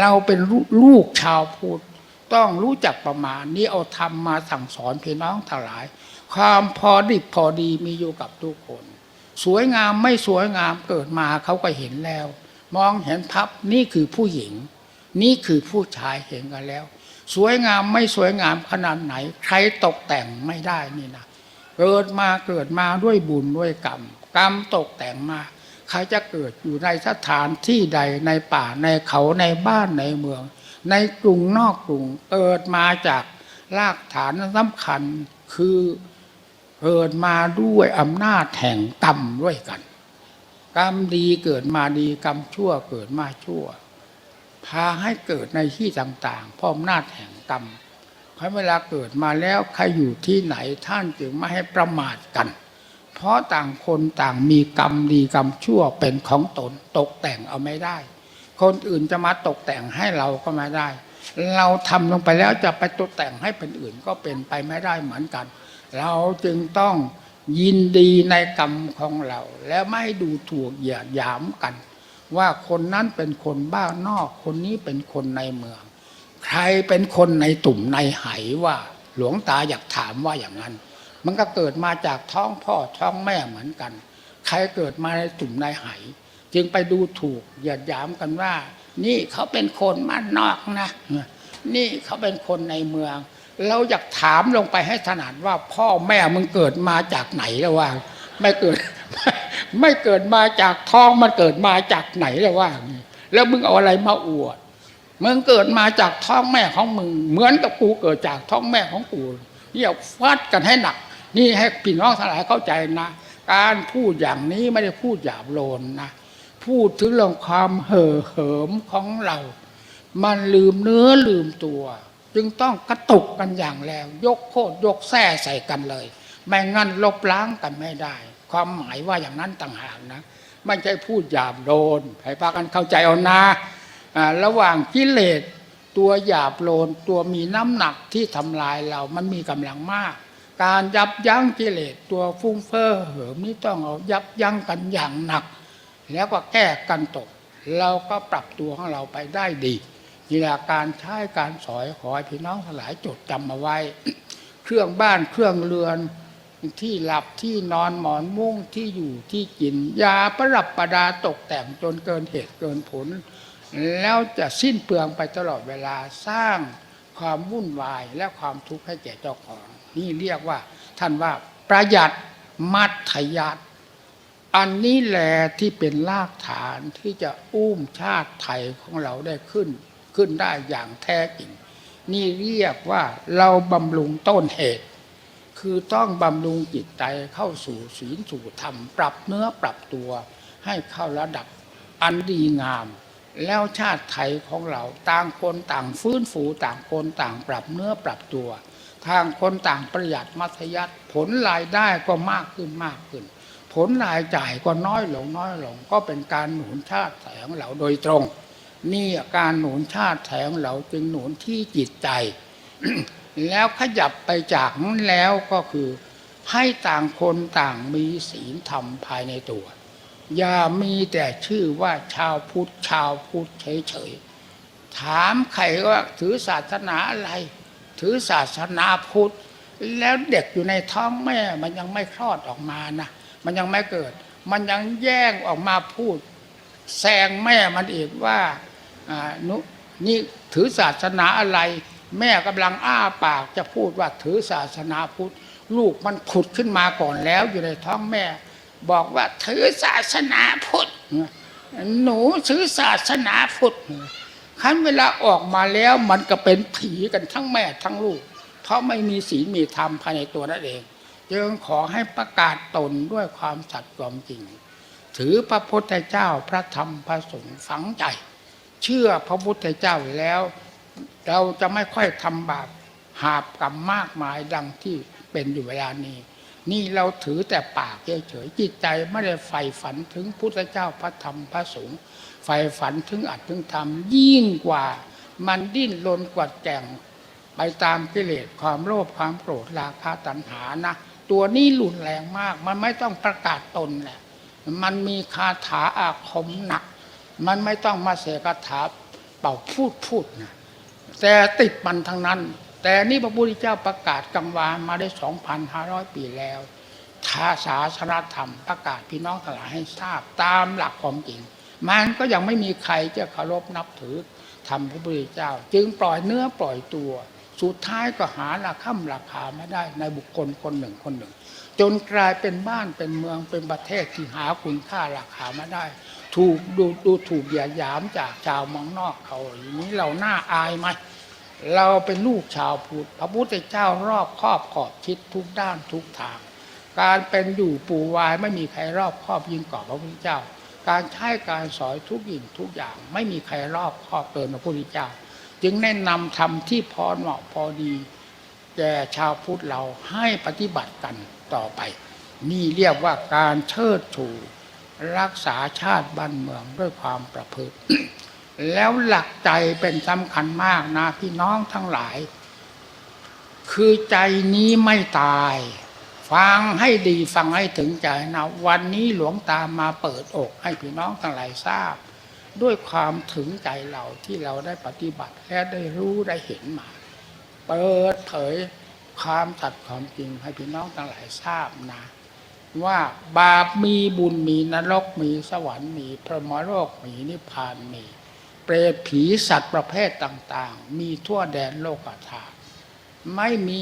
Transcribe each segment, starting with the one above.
เราเป็นลูกชาวพุทธต้องรู้จักประมาณนี้เอาธรรมมาสั่งสอนพี่น้องทั้งหลาย ความพอดิบพอดีมีอยู่กับทุกคน สวยงามไม่สวยงามเกิดมาเขาก็เห็นแล้ว มองเห็นพับนี่คือผู้หญิง นี่คือผู้ชายเห็นกันแล้ว สวยงามไม่สวยงามขนาดไหน ใครตกแต่งไม่ได้นี่นะเกิดมาเกิดมาด้วยบุญด้วยกรรม กรรมตกแต่งมา ใครจะเกิดอยู่ในสถานที่ใดในป่าในเขาในบ้านในเมือง ในกรุงนอกกรุงเกิดมาจากรากฐานสำคัญคือเกิดมาด้วยอำนาจแห่งกรรมด้วยกัน กรรมดีเกิดมาดีกรรมชั่วเกิดมาชั่ว พาให้เกิดในที่ต่างๆเพราะอำนาจแห่งกรรมเพราะเวลาเกิดมาแล้วใครอยู่ที่ไหนท่านจึงไม่ให้ประมาทกัน เพราะต่างคนต่างมีกรรมดีกรรมชั่วเป็นของตนตกแต่งเอาไม่ได้ คนอื่นจะมาตกแต่งให้เราก็ไม่ได้ เราทำลงไปแล้วจะไปตกแต่งให้เป็นอื่นก็เป็นไปไม่ได้เหมือนกัน เราจึงต้องยินดีในกรรมของเรา แล้วไม่ดูถูกเหยียดหยามกัน ว่าคนนั้นเป็นคนบ้านนอก คนนี้เป็นคนในเมือง ใครเป็นคนในตุ่มในไหว่าหลวงตาอยากถามว่าอย่างนั้น มันก็เกิดมาจากท้องพ่อท้องแม่เหมือนกัน ใครเกิดมาในตุ่มในไหจึงไปดูถูกหยียดยามกันว่า นี่เขาเป็นคนบ้านนอกนะนี่เขาเป็นคนในเมือง เราอยากถามลงไปให้ถนัดว่าพ่อแม่มึงเกิดมาจากไหนแล้วว่า ไม่เกิด ไม่เกิดมาจากท้องมันเกิดมาจากไหนแล้วว่า แล้วมึงเอาอะไรมาอวดมึงเกิดมาจากท้องแม่ของมึง เหมือนกับกูเกิดจากท้องแม่ของกูเนี่ยฟาดกันให้หนัก นี่ให้พี่น้องทั้งหลายเข้าใจนะ การพูดอย่างนี้ไม่ได้พูดหยาบโลนนะพูดถึงเรื่องความเห่อเหิมของเรา มันลืมเนื้อลืมตัว จึงต้องกระตุกกันอย่างแรงยกโคตรยกแส้ใส่กันเลย ไม่งั้นลบล้างกันไม่ได้ ความหมายว่าอย่างนั้นต่างหากนะไม่ใช่พูดหยาบโลนให้พากันเข้าใจเอานะอ่าระหว่างกิเลสตัวหยาบโลนตัวมีน้ำหนักที่ทำลายเรามันมีกำลังมาก การยับยั้งกิเลสตัวฟุ้งเฟ้อเหิมนี่ต้องเอายับยั้งกันอย่างหนัก แล้วก็แก้กันตก เราก็ปรับตัวของเราไปได้ดีนี่แหละการใช้การสอยขอให้พี่น้องทั้งหลายจดจำมาไว้ เครื่องบ้านเครื่องเรือนที่หลับที่นอนหมอนมุ้งที่อยู่ที่กินยาประดับประดาตกแต่งจนเกินเหตุเกินผล แล้วจะสิ้นเปลืองไปตลอดเวลาสร้างความวุ่นวายและความทุกข์ให้แก่เจ้าของ นี่เรียกว่า ท่านว่าประหยัดมัธยัติอันนี้แหละที่เป็นรากฐานที่จะอุ้มชาติไทยของเราได้ขึ้น ขึ้นได้อย่างแท้จริง นี่เรียกว่าเราบำรุงต้นเหตุ คือต้องบำรุงจิตใจเข้าสู่ศีลสู่ธรรม ปรับเนื้อปรับตัว ให้เข้าระดับอันดีงาม แล้วชาติไทยของเราต่างคนต่างฟื้นฟูต่างคนต่างปรับเนื้อปรับตัว ทางคนต่างประหยัดมัธยัติผลรายได้ก็มากขึ้นมากขึ้น ผลรายจ่ายก็น้อยลงน้อยลง ก็เป็นการหนุนชาติไทยของเราโดยตรง นี่การหนุนชาติไทยของเราจึงหนุนที่จิตใจ แล้วขยับไปจากนั้นแล้วก็คือให้ต่างคนต่างมีศีลธรรมภายในตัว อย่ามีแต่ชื่อว่าชาวพุทธชาวพุทธเฉยๆถามใครว่าถือศาสนาอะไร ถือศาสนาพุทธ แล้วเด็กอยู่ในท้องแม่มันยังไม่คลอดออกมานะมันยังไม่เกิด มันยังแย่งออกมาพูดแซงแม่มันอีกว่าอ่านุนี่ถือศาสนาอะไร แม่กำลังอ้าปากจะพูดว่าถือศาสนาพุทธ ลูกมันผุดขึ้นมาก่อนแล้วอยู่ในท้องแม่ บอกว่าถือศาสนาพุทธหนูถือศาสนาพุทธ คันเวลาออกมาแล้วมันก็เป็นผีกันทั้งแม่ทั้งลูก เพราะไม่มีศีลมีธรรมภายในตัวนั่นเองจึงขอให้ประกาศตนด้วยความสัตย์ความจริง ถือพระพุทธเจ้าพระธรรมพระสงฆ์ฝังใจ เชื่อพระพุทธเจ้าแล้ว เราจะไม่ค่อยทำบาปหาบกรรมมากมายดังที่เป็นอยู่เวลานี้ นี่เราถือแต่ปากเฉยๆจิตใจไม่ได้ใฝ่ฝันถึงพุทธเจ้าพระธรรมพระสงฆ์ใฝ่ฝันถึงอัตถึงธรรมยิ่งกว่า มันดิ้นรนกวัดแก่งไปตามกิเลสความโลภความโกรธราคะตัณหานะ ตัวนี้หลุนแรงมาก มันไม่ต้องประกาศตนแหละมันมีคาถาอาคมหนัก มันไม่ต้องมาเสกคาถาเป่าพูดพูดนะแต่ติดมันทั้งนั้น แต่นี่พระพุทธเจ้าประกาศกังวานมาได้2,500 ปีแล้วทาศาสนธรรมประกาศพี่น้องทั้งหลายให้ทราบตามหลักความจริง มันก็ยังไม่มีใครจะเคารพนับถือธรรมพระพุทธเจ้า จึงปล่อยเนื้อปล่อยตัว สุดท้ายก็หาราคาราคาไม่ได้ในบุคคลคนหนึ่งคนหนึ่ง จนกลายเป็นบ้านเป็นเมืองเป็นประเทศที่หาคุณค่าราคาไม่ได้ ถูกดูดูถูกเหยียดหยามจากชาวมองนอกเขาอย่างนี้เราหน้าอายไหม เราเป็นลูกชาวพุทธพระพุทธเจ้ารอบครอบขอบชิดทุกด้านทุกทาง การเป็นอยู่ปู่วายไม่มีใครรอบครอบยิ่งกว่าพระพุทธเจ้า การใช้การสอนทุกยิ่งทุกอย่าง ไม่มีใครรอบครอบเกินพระพุทธเจ้า จึงแนะนำทำที่พอเหมาะพอดีแก่ชาวพุทธเราให้ปฏิบัติกันต่อไป นี่เรียกว่าการเชิดชูรักษาชาติบ้านเมืองด้วยความประพฤติ แล้วหลักใจเป็นสำคัญมากนะพี่น้องทั้งหลาย คือใจนี้ไม่ตาย ฟังให้ดีฟังให้ถึงใจนะวันนี้หลวงตามาเปิดอกให้พี่น้องทั้งหลายทราบ ด้วยความถึงใจเราที่เราได้ปฏิบัติและได้รู้ได้เห็นมา เปิดเผยความตัดความจริงให้พี่น้องทั้งหลายทราบนะว่าบาปมีบุญมีนรกมีสวรรค์มีพระมโลกมีนิพพานมี เปรตผีสัตว์ประเภทต่าง ๆ มีทั่วแดนโลกธาตุไม่มี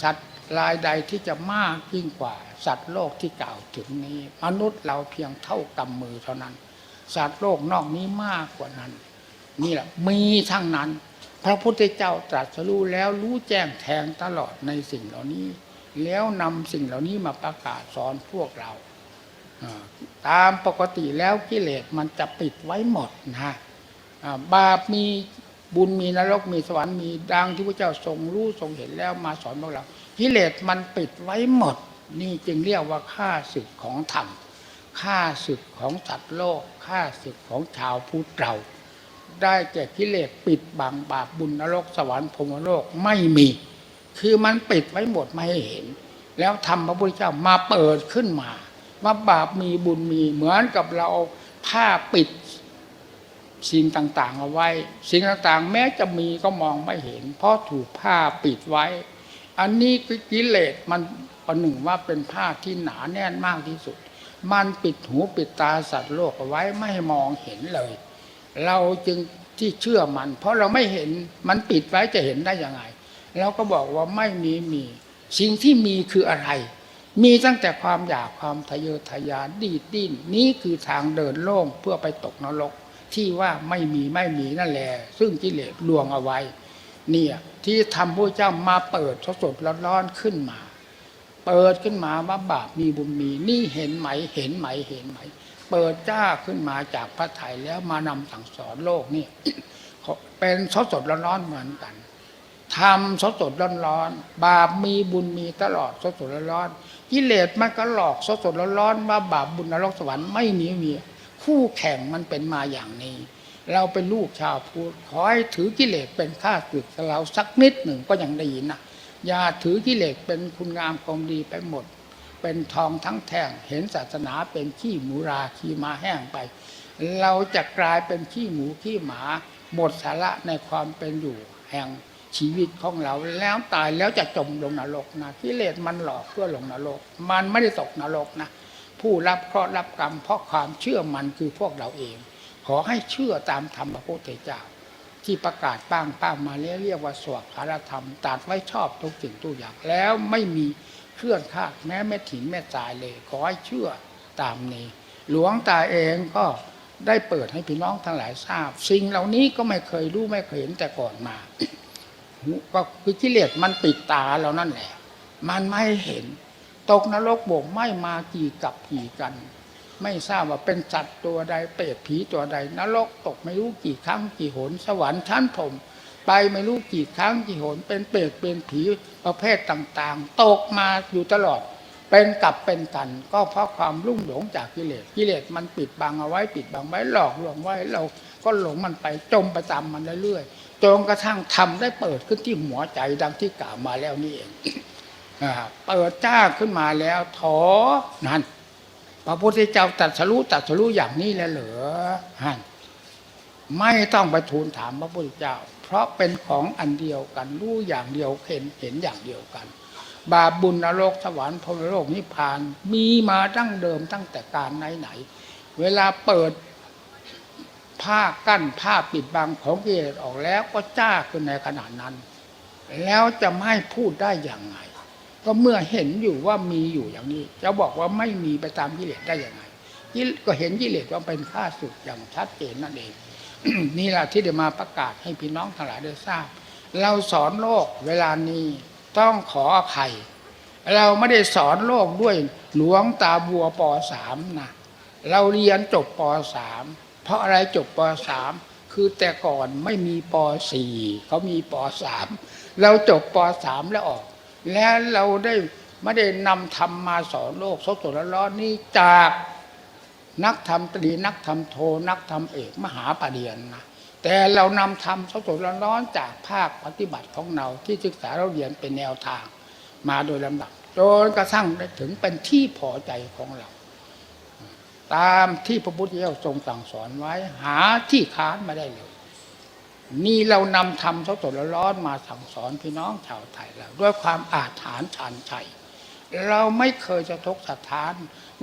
สัตว์รายใดที่จะมากยิ่งกว่า สัตว์โลกที่กล่าวถึงนี้ มนุษย์เราเพียงเท่ากำมือเท่านั้น สัตว์โลกนอกนี้มากกว่านั้น นี่แหละมีทั้งนั้น พระพุทธเจ้าตรัสรู้แล้วรู้แจ้งแทงตลอดในสิ่งเหล่านี้ แล้วนำสิ่งเหล่านี้มาประกาศสอนพวกเราตามปกติแล้วกิเลสมันจะปิดไว้หมดนะอ่า บาปมีบุญมีนรกมีสวรรค์มีดังที่พระเจ้าทรงรู้ทรงเห็นแล้วมาสอนพวกเรากิเลสมันปิดไว้หมด นี่จึงเรียกว่าค่าศึกของธรรมค่าศึกของสัตว์โลกค่าศึกของชาวพุทธเราได้แก่กิเลสปิดบังบาปบุญนรกสวรรค์พรมโลกไม่มี คือมันปิดไว้หมดไม่ให้เห็น แล้วทำพระพุทธเจ้ามาเปิดขึ้นมา ว่าบาปมีบุญมีเหมือนกับเราเอาผ้าปิด สิ่งต่างๆเอาไว้ สิ่งต่างๆ แม้จะมีก็มองไม่เห็น เพราะถูกผ้าปิดไว้ อันนี้กิเลสมันประหนึ่งว่าเป็นผ้าที่หนาแน่นมากที่สุด มันปิดหูปิดตาสัตว์โลกเอาไว้ไม่ให้มองเห็นเลย เราจึงที่เชื่อมัน เพราะเราไม่เห็นมันปิดไว้จะเห็นได้ยังไงเราก็บอกว่าไม่มีมีสิ่งที่มีคืออะไร มีตั้งแต่ความอยากความทะเยอทะยานดีดดิ้น นี่คือทางเดินโล่งเพื่อไปตกนรก ที่ว่าไม่มีไม่มีนั่นแหละซึ่งกิเลสลวงเอาไว้ เนี่ยที่ทำพระเจ้ามาเปิดสดสดๆร้อนๆขึ้นมา เปิดขึ้นมาว่าบาปมีบุญมี นี่เห็นไหมเห็นไหมเห็นไหม เปิดจ้าขึ้นมาจากพระไถ่ายแล้วมานำสั่งสอนโลกนี่เป็นสดสดๆร้อนๆเหมือนกันทำสดสดๆร้อนๆบาปมีบุญมีตลอดสดสดๆร้อนๆกิเลสมันก็หลอกสดสดๆร้อนๆว่าบาปบุญนรกสวรรค์ไม่มีมี คู่แข่งมันเป็นมาอย่างนี้ เราเป็นลูกชาวพุทธขอให้ถือกิเลสเป็นข้าศึกเราสักนิดหนึ่งก็ยังได้ยินนะอย่าถือกิเลสเป็นคุณงามความดีไปหมด เป็นทองทั้งแท่งเห็นศาสนาเป็นขี้หมูราขี้มาแห้งไป เราจะกลายเป็นขี้หมูขี้หมา หมดสาระในความเป็นอยู่แห่งชีวิตของเราแล้วตายแล้วจะจมลงนรกนะกิเลสมันหลอกเพื่อลงนรก มันไม่ได้ตกนรกนะ ผู้รับเคราะห์รับกรรม เพราะความเชื่อมันคือพวกเราเอง ขอให้เชื่อตามธรรมพระพุทธเจ้า ที่ประกาศป้างป้างมาเรียกว่าสวดคารธรรมตัดไว้ชอบทุกสิ่งทุกอย่างแล้วไม่มีเคลื่อนคลาดแม้แม่ถิ่นแม่ตายเลย ขอให้เชื่อตามนี้ หลวงตาเองก็ได้เปิดให้พี่น้องทั้งหลายทราบ สิ่งเหล่านี้ก็ไม่เคยรู้ไม่เคยเห็นแต่ก่อนมาก็คือกิเลสมันปิดตาเรานั่นแหละ มันไม่เห็น ตกนรกบ่มไม่มากี่กับกี่กัน ไม่ทราบว่าเป็นสัตว์ตัวใดเปรตผีตัวใด นรกตกไม่รู้กี่ครั้งกี่หนสวรรค์ชั้นผมไปไม่รู้กี่ครั้งกี่หนเป็นเปรตเป็นผีประเภทต่างๆ ตกมาอยู่ตลอด เป็นกับเป็นกัน ก็เพราะความลุ่มหลงจากกิเลสกิเลสมันปิดบังเอาไว้ปิดบังไว้หลอกลวงไว้เราก็หลงมันไปจมไปตามมันเรื่อยๆจนกระทั่งทำได้เปิดขึ้นที่หัวใจดังที่กล่าวมาแล้วนี่เอง เปิดจ้าขึ้นมาแล้วถอนั่นพระพุทธเจ้าตรัสรู้ตรัสรู้อย่างนี้แล้วเหรอฮันไม่ต้องไปทูลถามพระพุทธเจ้า เพราะเป็นของอันเดียวกันรู้อย่างเดียวเห็นเห็นอย่างเดียวกัน บาปบุญนรกสวรรค์พรมโลกนิพพานมีมาตั้งเดิมตั้งแต่การไหนไหน เวลาเปิดผ้ากั้นผ้าปิดบังของกิเลสออกแล้วก็จ้าขึ้นในขณะนั้น แล้วจะไม่พูดได้อย่างไง ก็เมื่อเห็นอยู่ว่ามีอยู่อย่างนี้ จะบอกว่าไม่มีไปตามกิเลสได้อย่างไงก็เห็นกิเลสว่าเป็นข้าศึกอย่างชัดเจนนั่นเองนี่แหละที่ได้มาประกาศให้พี่น้องทั้งหลายได้ทราบ เราสอนโลกเวลานี้ต้องขออภัย เราไม่ได้สอนโลกด้วยหลวงตาบัวปสามนะเราเรียนจบปสามเพราะอะไรจบปสามคือแต่ก่อนไม่มีปสี่เขามีปสามเราจบปสามแล้วออก แล้วเราได้ไม่ได้นำธรรมมาสอนโลกสดๆร้อนนี่จากนักธรรมตรีนักธรรมโทนักธรรมเอกมหาปรริญญานะแต่เรานำธรรมสดๆร้อนจากภาคปฏิบัติของเราที่ศึกษาเราเรียนเป็นแนวทาง มาโดยลำดับจนกระทั่งได้ถึงเป็นที่พอใจของเรา ตามที่พระพุทธเจ้าทรงสั่งสอนไว้หาที่ค้านมาได้เลย นี่เรานำธรรมสดๆร้อนมาสั่งสอนพี่น้องชาวไทยเราด้วยความอาถรรพ์ชานชัยเราไม่เคยจะทกสถาน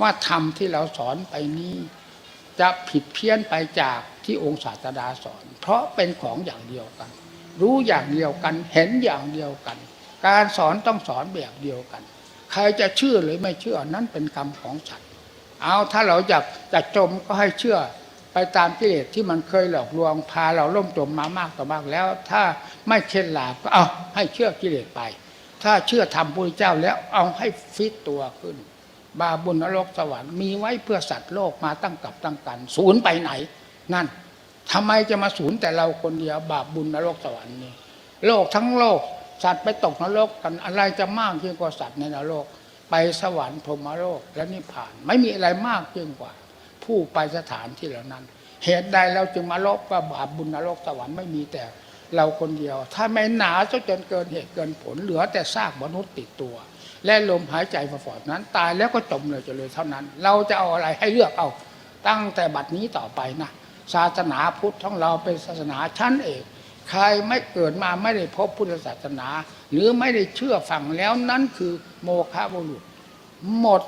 ว่าธรรมที่เราสอนไปนี้ จะผิดเพี้ยนไปจากที่องค์ศาสดาสอน เพราะเป็นของอย่างเดียวกัน รู้อย่างเดียวกันเห็นอย่างเดียวกัน การสอนต้องสอนแบบเดียวกัน ใครจะเชื่อหรือไม่เชื่อนั้นเป็นกรรมของสัตว์เอาถ้าเราอยากจะจมก็ให้เชื่อ ไปตามกิเลสที่มันเคยหลอกลวงพาเราล่มจมมามากต่อมากแล้ว ถ้าไม่เข็ดหลาบก็เอาให้เชื่อกิเลสไป ถ้าเชื่อธรรมพระเจ้าแล้วเอาให้ฟิตตัวขึ้น บาบุญนรกสวรรค์มีไว้เพื่อสัตว์โลกมาตั้งกับตั้งกันศูนย์ไปไหน นั่นทำไมจะมาศูนย์แต่เราคนเดียวบาปบุญนรกสวรรค์นี่โลกทั้งโลก สัตว์ไปตกนรกกันอะไรจะมากยิ่งกว่าสัตว์ในนรก ไปสวรรค์พรหมโลกและนิพพาน ไม่มีอะไรมากยิ่งกว่า ผู้ไปสถานที่เหล่านั้น เหตุใดเราจึงมาลบว่าบาปบุญนรกสวรรค์ไม่มีแต่เราคนเดียว ถ้าไม่หนาซะจนเกินเหตุเกินผลเหลือแต่ซากมนุษย์ติดตัว และลมหายใจฝอดนั้น ตายแล้วก็จมเลยจะเลยเท่านั้น เราจะเอาอะไรให้เลือกเอา ตั้งแต่บัดนี้ต่อไปนะศาสนาพุทธของเราเป็นศาสนาชั้นเอกใครไม่เกิดมาไม่ได้พบพุทธศาสนา หรือไม่ได้เชื่อฟังแล้วนั้นคือโมฆะบุรุษ หมด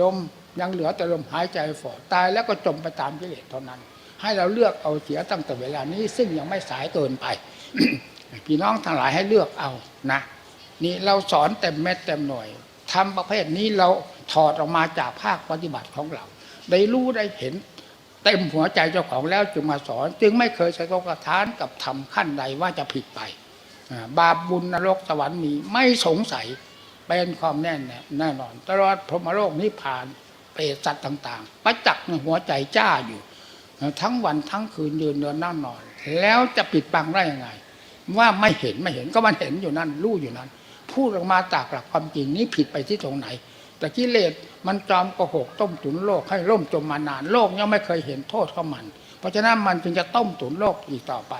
ลม ยังเหลือแต่ลมหายใจฝ่อตายแล้วก็จมไปตามกิเลสเท่านั้น ให้เราเลือกเอาเสียตั้งแต่เวลานี้ซึ่งยังไม่สายเกินไป พี่น้องทั้งหลายให้เลือกเอานะนี่เราสอนเต็มเม็ดเต็มหน่วยทำประเภทนี้เราถอดออกมาจากภาคปฏิบัติของเรา ได้รู้ได้เห็นเต็มหัวใจเจ้าของแล้วจึงมาสอน จึงไม่เคยสะทกสะทานกับทำขั้นใดว่าจะผิดไปบาปบุญนรกสวรรค์มีไม่สงสัยเป็นความแน่นแน่นอน ตลอดพรหมโลกนิพพาน รตสัตว์ต่าง ๆ ประจักษ์ในหัวใจจ้าอยู่ ทั้งวันทั้งคืนยืนเดินนั่งนอน แล้วจะปิดบังได้ยังไง ว่าไม่เห็นไม่เห็นก็มันเห็นอยู่นั่นรู้อยู่นั่นพูดออกมาจากหลักความจริงนี้ผิดไปที่ตรงไหน แต่กิเลสมันจอมโกหกต้มตุนโลกให้ล่มจมมานานโลกยังไม่เคยเห็นโทษของมัน เพราะฉะนั้นมันจึงจะต้มตุนโลกอีกต่อไป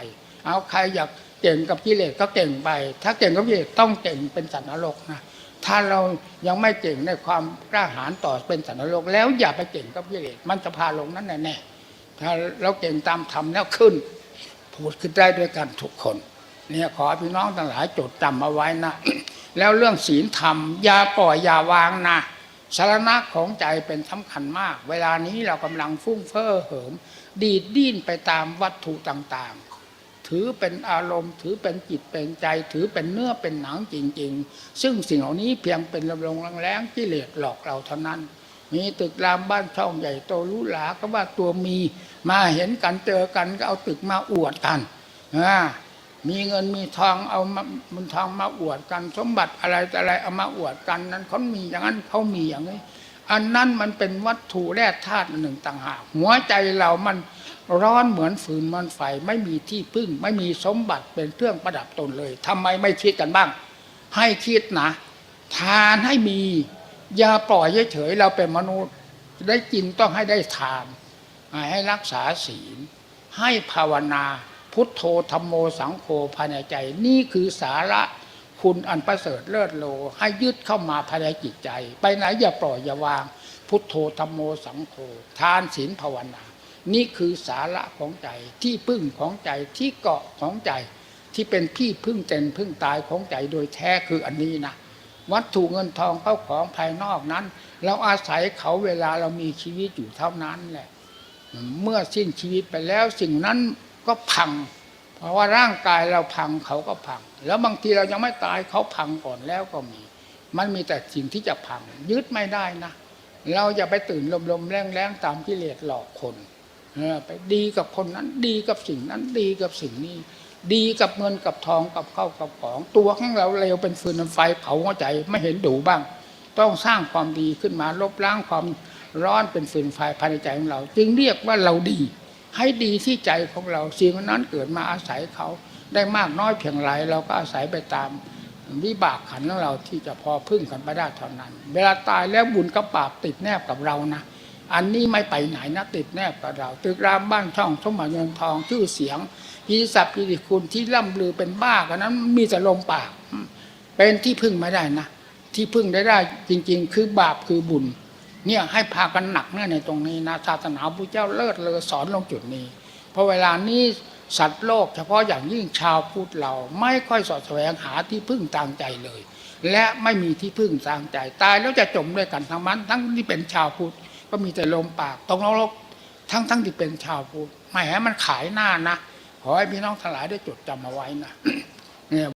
เอาใครอยากเก่งกับกิเลสก็เก่งไป ถ้าเก่งกับกิเลสต้องเก่งเป็นสัตว์นรกนะ ถ้าเรายังไม่เก่งในความกล้าหาญต่อเป็นสัตว์นรกแล้วอย่าไปเก่งกับกิเลสมันจะพาลงนั้นแน่ๆถ้าเราเก่งตามธรรมแล้วขึ้น พูดขึ้นได้ด้วยกันทุกคน เนี่ยขอพี่น้องทั้งหลายจดจำเอาไว้นะ แล้วเรื่องศีลธรรมอย่าปล่อยอย่าวางนะสารณะของใจเป็นสำคัญมาก เวลานี้เรากำลังฟุ้งเฟ้อเหิม ดีดดิ้นไปตามวัตถุต่างๆ ถือเป็นอารมณ์ ถือเป็นจิตเป็นใจ ถือเป็นเนื้อเป็นหนังจริง ๆ ซึ่งสิ่งเหล่านี้เพียงเป็นลำลงแรงๆกิเลสหลอกเราเท่านั้น มีตึกรามบ้านช่องใหญ่โตรู้หลาก็ว่าตัวมีมาเห็นกันเจอกันก็เอาตึกมาอวดกันอ่ามีเงินมีทองเอามันทองมาอวดกัน สมบัติอะไรอะไรเอามาอวดกันนั้นเขามีอย่างนั้นเขามีอย่างนี้ อันนั้นมันเป็นวัตถุแร่ธาตุหนึ่งต่างหากหัวใจเรามัน ร้อนเหมือนฝืนมันไฟไม่มีที่พึ่ง ไม่มีสมบัติเป็นเครื่องประดับตนเลยทำไมไม่คิดกันบ้าง ให้คิดนะ ทานให้มีอย่าปล่อยเฉยๆเราเป็นมนุษย์ได้กินต้องให้ได้ทานให้รักษาศีล ให้ภาวนาพุทโธธรรมโมสังโฆภายในใจ นี่คือสาระคุณอันประเสริฐเลิศโล ให้ยึดเข้ามาภายในจิตใจ ไปไหนอย่าปล่อยอย่าวาง พุทโธธรรมโมสังโฆทานศีลภาวนา นี่คือสาระของใจที่พึ่งของใจที่เกาะของใจ ที่เป็นที่พึ่งเต็นพึ่งตายของใจโดยแท้คืออันนี้นะวัตถุเงินทองเข้าของภายนอกนั้น เราอาศัยเขาเวลาเรามีชีวิตอยู่เท่านั้นแหละ เมื่อสิ้นชีวิตไปแล้วสิ่งนั้นก็พัง เพราะว่าร่างกายเราพังเขาก็พัง แล้วบางทีเรายังไม่ตายเขาพังก่อนแล้วก็มี มันมีแต่สิ่งที่จะพังยึดไม่ได้นะ เราอย่าไปตื่นลมๆแรงๆตามกิเลสหลอกคน ไปดีกับคนนั้นดีกับสิ่งนั้นดีกับสิ่งนี้ ดีกับเงินกับทองกับข้าวกับของ ตัวของเราเร็วเป็นฟืนไฟเผาหัวใจไม่เห็นดูบ้าง ต้องสร้างความดีขึ้นมาลบล้างความร้อนเป็นฟืนไฟภายในใจของเรา จึงเรียกว่าเราดี ให้ดีที่ใจของเราสิ่งนั้นเกิดมาอาศัยเขา ได้มากน้อยเพียงไรเราก็อาศัยไปตามวิบากขันของเราที่จะพอพึ่งกันไปได้เท่านั้น เวลาตายแล้วบุญกับบาปติดแนบกับเรานะ อันนี้ไม่ไปไหนนะติดแนบกับเรา ตึกรามบ้านช่องสมบัติเงินทองชื่อเสียงยีศัพท์ยีคุณที่ล่ำลือเป็นบ้ากันนั้นมีแต่ลมปาก เป็นที่พึ่งไม่ได้นะที่พึ่งได้ได้จริง ๆ คือบาปคือบุญ เนี่ยให้พากันหนักแน่ในตรงนี้นะศาสนาพระเจ้าเลิศเลอสอนลงจุดนี้เพราะเวลานี้สัตว์โลกเฉพาะอย่างยิ่งชาวพุทธเราไม่ค่อยสอดแสวงหาที่พึ่งทางใจเลย และไม่มีที่พึ่งทางใจตายแล้วจะจมด้วยกันทั้งมันทั้งที่เป็นชาวพุทธ ก็มีแต่ลมปากตรงนรกทั้งทั้งที่เป็นชาวพุทธไม่ให้มันขายหน้านะขอให้พี่น้องทั้งหลายได้จดจำเอาไว้นะเนี่ย